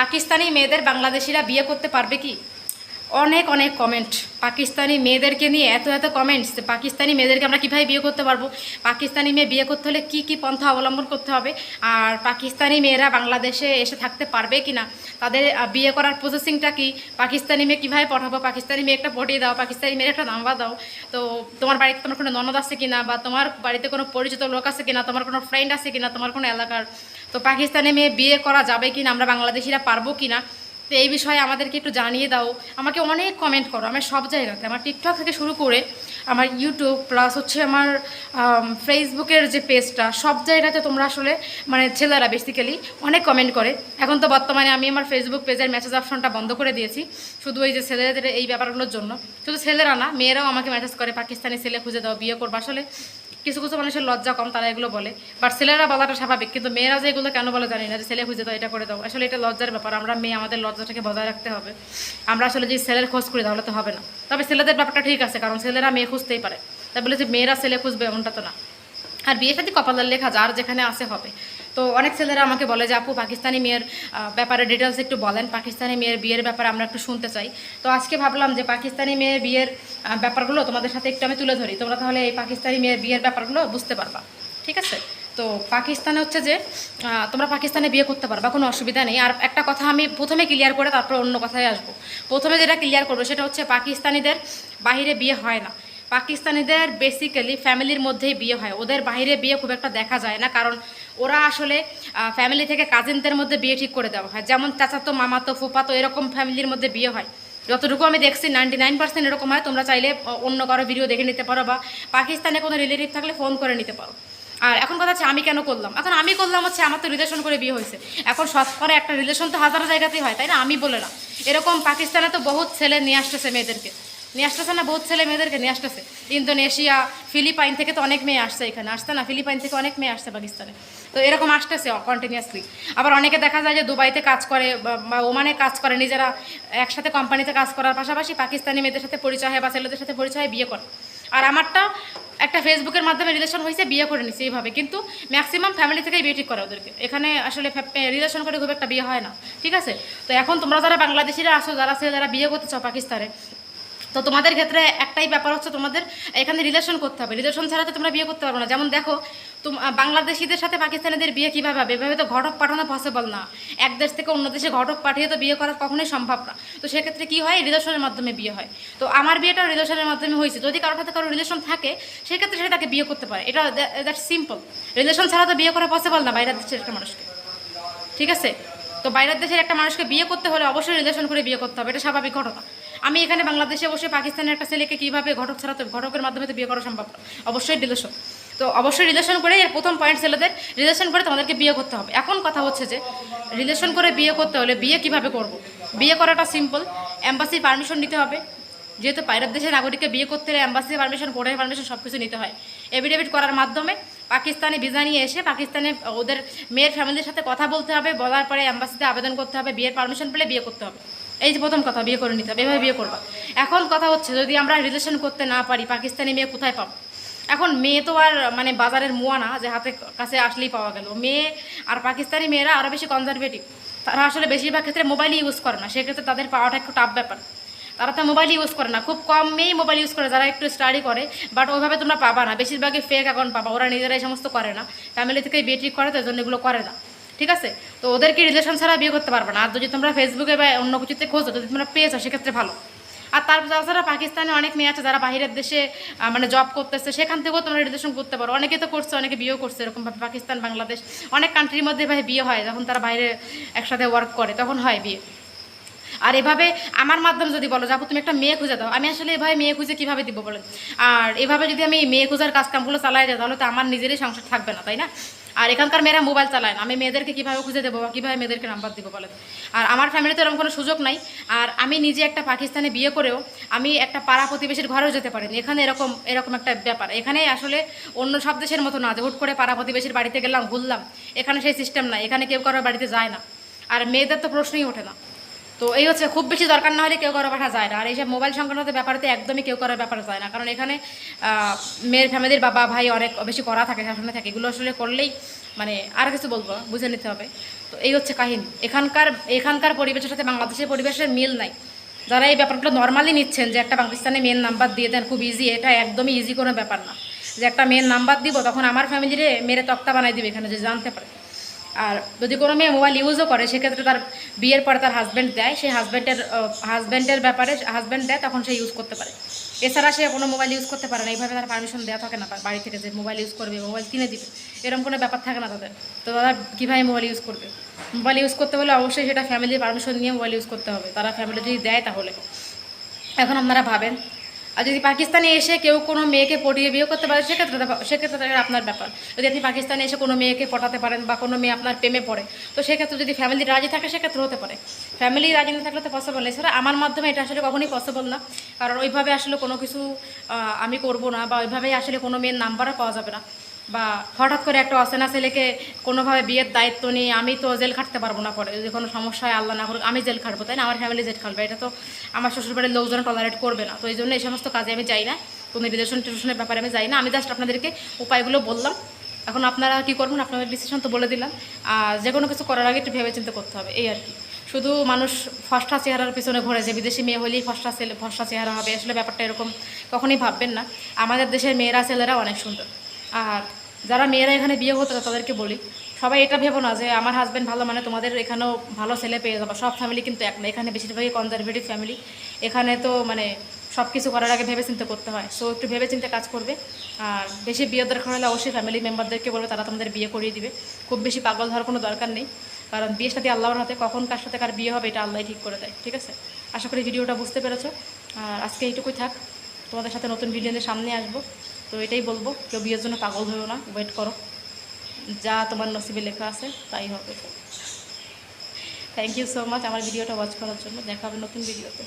পাকিস্তানি মেয়েদের বাংলাদেশিরা বিয়ে করতে পারবে কি? অনেক অনেক কমেন্ট পাকিস্তানি মেয়েদেরকে নিয়ে এত এত কমেন্টস পাকিস্তানি মেয়েদেরকে আমরা কীভাবে বিয়ে করতে পারব? পাকিস্তানি মেয়ে বিয়ে করতে হলে কী কী পন্থা অবলম্বন করতে হবে? আর পাকিস্তানি মেয়েরা বাংলাদেশে এসে থাকতে পারবে কি না তাদের বিয়ে করার প্রসেসিংটা কি? পাকিস্তানি মেয়ে কীভাবে পাঠাবো পাকিস্তানি মেয়ে একটা পটিয়ে দাও, পাকিস্তানি মেয়ের একটা নাম্বার দাও। তো তোমার বাড়িতে তোমার কোনো ননদ আছে কিনা? বা তোমার বাড়িতে কোনো পরিচিত লোক আছে কিনা? তোমার কোনো ফ্রেন্ড আছে কিনা? তোমার কোনো এলাকার তো পাকিস্তানে মেয়ে বিয়ে করা যাবে কিনা, আমরা বাংলাদেশিরা পারব কিনা, তো এই বিষয়ে আমাদেরকে একটু জানিয়ে দাও। আমাকে অনেক কমেন্ট করো, আমার সব জায়গাতে, আমার টিকটক থেকে শুরু করে আমার ইউটিউব প্লাস হচ্ছে আমার ফেসবুকের যে পেজটা সব জায়গাতে তোমরা আসলে মানে ছেলেরা বেসিক্যালি অনেক কমেন্ট করে। এখন তো বর্তমানে আমি আমার ফেসবুক পেজের মেসেজ অপশনটা বন্ধ করে দিয়েছি, শুধু এই যে ছেলেদের এই ব্যাপারগুলোর জন্য। শুধু ছেলেরা না, মেয়েরাও আমাকে মেসেজ করে, পাকিস্তানি ছেলে খুঁজে দাও, বিয়ে করব। আসলে কিছু কিছু মানুষের লজ্জা কম, তারা এগুলো বলে। বাট ছেলেরা বলাটা স্বাভাবিক, কিন্তু মেয়েরা যে এগুলো কেন বলে জানি না, যে ছেলে খুঁজে দাও, এটা করে দাও। আসলে এটা লজ্জার ব্যাপার, আমরা মেয়ে, আমাদের লজ্জাটাকে বজায় রাখতে হবে। আমরা আসলে যে ছেলের খোঁজ করি, তাহলে তো হবে না। তবে ছেলেদের ব্যাপারটা ঠিক আছে, কারণ ছেলেরা মেয়ে খুঁজতেই পারে। তাই বলে যে মেয়েরা ছেলে খুঁজবে, এমনটা তো না। আর বিয়ে সাথে কপালের লেখা, যার যেখানে আসে হবে। তো অনেক ছেলেরা আমাকে বলে যে, আপু, পাকিস্তানি মেয়ের ব্যাপারে ডিটেলস একটু বলেন। পাকিস্তানি মেয়ের বিয়ের ব্যাপারে আমরা একটু শুনতে চাই। তো আজকে ভাবলাম যে, পাকিস্তানি মেয়ের বিয়ের ব্যাপারগুলো তোমাদের সাথে একটু আমি তুলে ধরি। তোমরা তাহলে এই পাকিস্তানি মেয়ের বিয়ের ব্যাপারগুলো বুঝতে পারবা। ঠিক আছে? তো পাকিস্তানে হচ্ছে যে তোমরা পাকিস্তানে বিয়ে করতে পারবা, কোনো অসুবিধা নেই। আর একটা কথা আমি প্রথমে ক্লিয়ার করে তারপর অন্য কথায় আসব। প্রথমে যেটা ক্লিয়ার করব সেটা হচ্ছে পাকিস্তানিদের বাহিরে বিয়ে হয় না। পাকিস্তানিদের বেসিক্যালি ফ্যামিলির মধ্যেই বিয়ে হয়। ওদের বাইরে বিয়ে খুব একটা দেখা যায় না। কারণ ওরা আসলে ফ্যামিলি থেকে কাজিনদের মধ্যে বিয়ে ঠিক করে দেওয়া হয়। যেমন চাচাতো, মামাতো ফুপাতো এরকম ফ্যামিলির মধ্যে বিয়ে হয়। যতটুকু আমি দেখছি নাইনটি নাইন পার্সেন্ট এরকম হয়। তোমরা চাইলে অন্য কারও ভিডিও দেখে নিতে পারো বা পাকিস্তানে কোনো রিলেটিভ থাকলে ফোন করে নিতে পারো। আর এখন কথা হচ্ছে, আমি কেন করলাম? এখন আমি করলাম হচ্ছে, আমার তো রিলেশন করে বিয়ে হয়েছে। এখন শতকরা একটা রিলেশন তো হাজারো জায়গাতেই হয়, তাই না? আমি বলে না। এরকম পাকিস্তানে তো বহুত ছেলে নিয়ে আসতেছে মেয়েদেরকে। নিয়ে আসতেছে না, বহুত ছেলে মেয়েদেরকে নিয়ে আসতেছে। ইন্দোনেশিয়া, ফিলিপাইন থেকে তো অনেক মেয়ে আসছে এখানে। আসছে না, ফিলিপাইন থেকে অনেক মেয়ে আসছে পাকিস্তানে। তো এরকম আসতেছে কন্টিনিউয়াসলি আবার অনেকে দেখা যায় যে দুবাইতে কাজ করে বা- ওমানে কাজ করে, নিজেরা একসাথে কোম্পানিতে কাজ করার পাশাপাশি পাকিস্তানি মেয়েদের সাথে পরিচয় হয় বা ছেলেদের সাথে পরিচয় বিয়ে করে। আর আমারটা একটা ফেসবুকের মাধ্যমে রিলেশন হয়েছে, বিয়ে করে নিছে এইভাবে। কিন্তু ম্যাক্সিমাম ফ্যামিলি থেকেই বিয়ে ঠিক করে ওদেরকে। এখানে আসলে রিলেশন করে খুব একটা বিয়ে হয় না। ঠিক আছে? তো এখন তোমরা যারা বাংলাদেশিরা আসো যারা যারা বিয়ে করতে চাও পাকিস্তানে তো তোমাদের ক্ষেত্রে একটাই ব্যাপার হচ্ছে তোমাদের এখানে রিলেশন করতে হবে। রিলেশন ছাড়া তো তোমরা বিয়ে করতে পারবে না। যেমন দেখো, তোম বাংলাদেশিদের সাথে পাকিস্তানিদের বিয়ে কীভাবে হবে? এভাবে তো ঘটক পাঠানো পসিবল না। এক দেশ থেকে অন্য দেশে ঘটক পাঠিয়ে তো বিয়ে করা কখনোই সম্ভব না। তো সেক্ষেত্রে কী হয়? রিলেশনের মাধ্যমে বিয়ে হয়। তো আমার বিয়েটাও রিলেশনের মাধ্যমে হয়েছে। যদি কারোর সাথে কারও রিলেশন থাকে, সেক্ষেত্রে সে তাকে বিয়ে করতে পারে। এটা দ্যাট সিম্পল রিলেশন ছাড়া তো বিয়ে করা পসিবল না বাইরের দেশের একটা মানুষকে। ঠিক আছে? তো বাইরের দেশের একটা মানুষকে বিয়ে করতে হলে অবশ্যই রিলেশন করে বিয়ে করতে হবে। এটা স্বাভাবিক ঘটনা। আমি এখানে বাংলাদেশে বসে পাকিস্তানের একটা ছেলেকে কীভাবে ঘটক ছাড়াতে ঘটকের মাধ্যমে তো বিয়ে করা সম্ভব অবশ্যই রিলেশন তো অবশ্যই রিলেশন করে এর প্রথম পয়েন্ট ছেলেদের রিলেশন করে তোমাদেরকে বিয়ে করতে হবে। এখন কথা হচ্ছে যে রিলেশন করে বিয়ে করতে হলে বিয়ে কীভাবে করব। বিয়ে করাটা সিম্পল অ্যাম্বাসির পারমিশন নিতে হবে। যেহেতু বাইরের দেশের নাগরিককে বিয়ে করতে হলে অ্যাম্বাসি পারমিশন কোর্টের পারমিশন সব কিছু নিতে হয়। এভিডেভিট করার মাধ্যমে পাকিস্তানে ভিসা নিয়ে এসে পাকিস্তানে ওদের মেয়ের ফ্যামিলির সাথে কথা বলতে হবে। বলার পরে অ্যাম্বাসিতে আবেদন করতে হবে। বিয়ের পারমিশন পেলে বিয়ে করতে হবে। এই যে প্রথম কথা, বিয়ে করে নিতে হবে, এভাবে বিয়ে করবা। এখন কথা হচ্ছে, যদি আমরা রিলেশন করতে না পারি, পাকিস্তানি মেয়ে কোথায় পাবো? এখন মেয়ে তো আর মানে বাজারের মোয়া না, যে হাতে কাছে আসলেই পাওয়া গেল। মেয়ে আর পাকিস্তানি মেয়েরা আরও বেশি কনজারভেটিভ তারা আসলে বেশিরভাগ ক্ষেত্রে মোবাইল ইউজ করে না, সেক্ষেত্রে তাদের পাওয়াটা একটু টাফ ব্যাপার। তারা তো মোবাইল ইউজ করে না, খুব কম মেয়েই মোবাইল ইউজ করে, যারা একটু স্টাডি করে বাট ওইভাবে তোমরা পাবা না। বেশিরভাগই ফেক অ্যাকাউন্ট পাবা, ওরা নিজেরা এই সমস্ত করে না। ফ্যামিলি থেকে বিয়ে ঠিক করে, তো এই জন্য এগুলো করে না। ঠিক আছে? তো ওদেরকে রিলেশন ছাড়া বিয়ে করতে পারবে না। আর যদি তোমরা ফেসবুকে বা অন্য কিছুতে খোঁজো যদি তোমরা পেয়েছ, সেক্ষেত্রে ভালো। আর তার তাছাড়া পাকিস্তানে অনেক মেয়ে আছে, যারা বাহিরের দেশে মানে জব করতেছে, সেখান থেকেও তোমরা রিলেশন করতে পারো। অনেকে তো করছে, অনেকে বিয়েও করছে, এরকমভাবে পাকিস্তান, বাংলাদেশ, অনেক কান্ট্রির মধ্যে ভাই বিয়ে হয়, যখন তারা বাইরে একসাথে ওয়ার্ক করে, তখন হয় বিয়ে। আর এভাবে আমার মাধ্যমে যদি বলো যাব তুমি একটা মেয়ে খুঁজে দাও, আমি আসলে এভাবে মেয়ে খুঁজে কীভাবে দিব বলেন? আর এভাবে যদি আমি মেয়ে খোঁজার কাজকামগুলো চালাই যাই, তাহলে তো আমার নিজেরই সংসার থাকবে না, তাই না? আর এখানকার মেয়েরা মোবাইল চালায় না, আমি মেয়েদেরকে কীভাবে খুঁজে দেবো বা কীভাবে মেয়েদেরকে নাম্বার দিব বলেন? আর আমার ফ্যামিলিতে এরকম কোনো সুযোগ নাই, আর আমি নিজে একটা পাকিস্তানে বিয়ে করেও আমি একটা পাড়া প্রতিবেশীর ঘরেও যেতে পারিনি। এখানে এরকম এরকম একটা ব্যাপার। এখানে আসলে অন্য সব দেশের মতো না, যে হুট করে পাড়া প্রতিবেশীর বাড়িতে গেলাম, ঘুরলাম, এখানে সেই সিস্টেম নাই, এখানে কেউ কারোর বাড়িতে যায় না। আর মেয়েদের তো প্রশ্নই ওঠে না। তো এই হচ্ছে, খুব বেশি দরকার না হলে কেউ করার পাঠা যায় না। আর এইসব মোবাইল সংক্রান্ত ব্যাপারেতে একদমই কেউ করার ব্যাপার যায় না। কারণ এখানে মেয়ের ফ্যামিলির বাবা, ভাই অনেক বেশি করা থাকে শাসনে থাকে। এগুলো আসলে করলেই মানে আর কিছু বলব, বুঝে নিতে হবে। তো এই হচ্ছে কাহিনী। এখানকার এখানকার পরিবেশের সাথে বাংলাদেশের পরিবেশের মিল নাই। যারা এই ব্যাপারগুলো নর্মালি নিচ্ছেন, যে একটা পাকিস্তানে মেন নাম্বার দিয়ে দেন, খুব ইজি এটা একদমই ইজি কোনো ব্যাপার না। যে একটা মেন নাম্বার দিব, তখন আমার ফ্যামিলিরে মেরে তক্তা বানাই দিবে এখানে, যে জানতে পারে। আর যদি কোনো মেয়ে মোবাইল ইউজও করে, সেক্ষেত্রে তার বিয়ের পরে তার হাজব্যান্ড দেয়। সেই হাজব্যান্ডের হাজব্যান্ডের ব্যাপারে হাজব্যান্ড দেয়, তখন সে ইউজ করতে পারে। এছাড়া সে কোনো মোবাইল ইউজ করতে পারে না। এইভাবে তার পারমিশন দেওয়া থাকে না বা- বাড়ি থেকে যে মোবাইল ইউজ করবে মোবাইল কিনে দিবে। এরকম কোনো ব্যাপার থাকে না তাদের। তো তারা কীভাবে মোবাইল ইউজ করবে? মোবাইল ইউজ করতে হলে অবশ্যই সেটা ফ্যামিলির পারমিশন নিয়ে মোবাইল ইউজ করতে হবে। তারা ফ্যামিলি যদি দেয় তাহলে। এখন আপনারা ভাবেন আর যদি পাকিস্তানে এসে কেউ কোনো মেয়েকে পটিয়ে বিয়ে করতে পারে, সেক্ষেত্রে সেক্ষেত্রে আপনার ব্যাপার। যদি আপনি পাকিস্তানে এসে কোনো মেয়েকে পটাতে পারেন বা কোনো মেয়ে আপনার প্রেমে পড়ে, তো সেক্ষেত্রে যদি ফ্যামিলি রাজি থাকে, সেক্ষেত্রে হতে পারে। ফ্যামিলি রাজি না থাকলে তো পসিবল নেই এছাড়া আমার মাধ্যমে এটা আসলে কখনোই পসিবল না। কারণ ওইভাবে আসলে কোনো কিছু আমি করব না বা ওইভাবেই আসলে কোনো মেয়ের নাম্বারও পাওয়া যাবে না। বা হঠাৎ করে একটা অচেনা ছেলেকে কোনোভাবে বিয়ের দায়িত্ব নিয়ে আমি তো জেল খাটতে পারব না পরে যদি কোনো সমস্যা হয় আল্লাহ না করুক, আমি জেল খাটবো, তাই না? আমার ফ্যামিলি জেল খাটবে, এটা তো আমার শ্বশুরবাড়ির লোকজন টলারেট করবে না। তো এই জন্য এই সমস্ত কাজে আমি যাই না, কোনো রিলেশন টিলেশনের ব্যাপারে আমি যাই না। আমি জাস্ট আপনাদেরকে উপায়গুলো বললাম। এখন আপনারা কি করবেন? আপনাদের ডিসিশন তো বলে দিলাম। আর যে কোনো কিছু করার আগে একটু ভেবে চিন্তে করতে হবে, এই আর কি। শুধু মানুষ ফসটা চেহারার পিছনে ঘোরে, যে বিদেশি মেয়ে হলেই ফসটা ছেলে, ফসটা চেহারা হবে, আসলে ব্যাপারটা এরকম কখনোই ভাববেন না। আমাদের দেশের মেয়েরা, ছেলেরা অনেক সুন্দর। আর যারা মেয়েরা এখানে বিয়ে হতো চায় তাদেরকে বলি, সবাই এটা ভেবো না যে আমার হাজব্যান্ড ভালো মানে তোমাদের এখানেও ভালো ছেলে পেয়ে যাব। সব ফ্যামিলি কিন্তু এক না, এখানে বেশিরভাগই কনজারভেটিভ ফ্যামিলি এখানে তো মানে সব কিছু করার আগে ভেবে চিন্তে করতে হয়। সো একটু ভেবে চিন্তে কাজ করবে। আর বেশি বিয়ে দরকার হলে অবশ্যই ফ্যামিলি মেম্বারদেরকে বলবে, তারা তোমাদের বিয়ে করিয়ে দিবে। খুব বেশি পাগল ধরার কোনো দরকার নেই। কারণ বিয়ের সাথে আল্লাহর হাতে, কখন কার সাথে কার বিয়ে হবে, এটা আল্লাহ ঠিক করে দেয়। ঠিক আছে? আশা করি ভিডিওটা বুঝতে পেরেছ। আর আজকে এইটুকুই থাক। তোমাদের সাথে নতুন ভিডিও নিয়ে সামনে আসব। তো এটাই বলব, কেউ বিয়ের জন্য পাগল হয়েও না ওয়েট করো। যা তোমার নসিবে লেখা আছে, তাই হবে। থ্যাংক ইউ সো মাচ আমার ভিডিওটা ওয়াচ করার জন্য। দেখা হবে নতুন ভিডিওতে।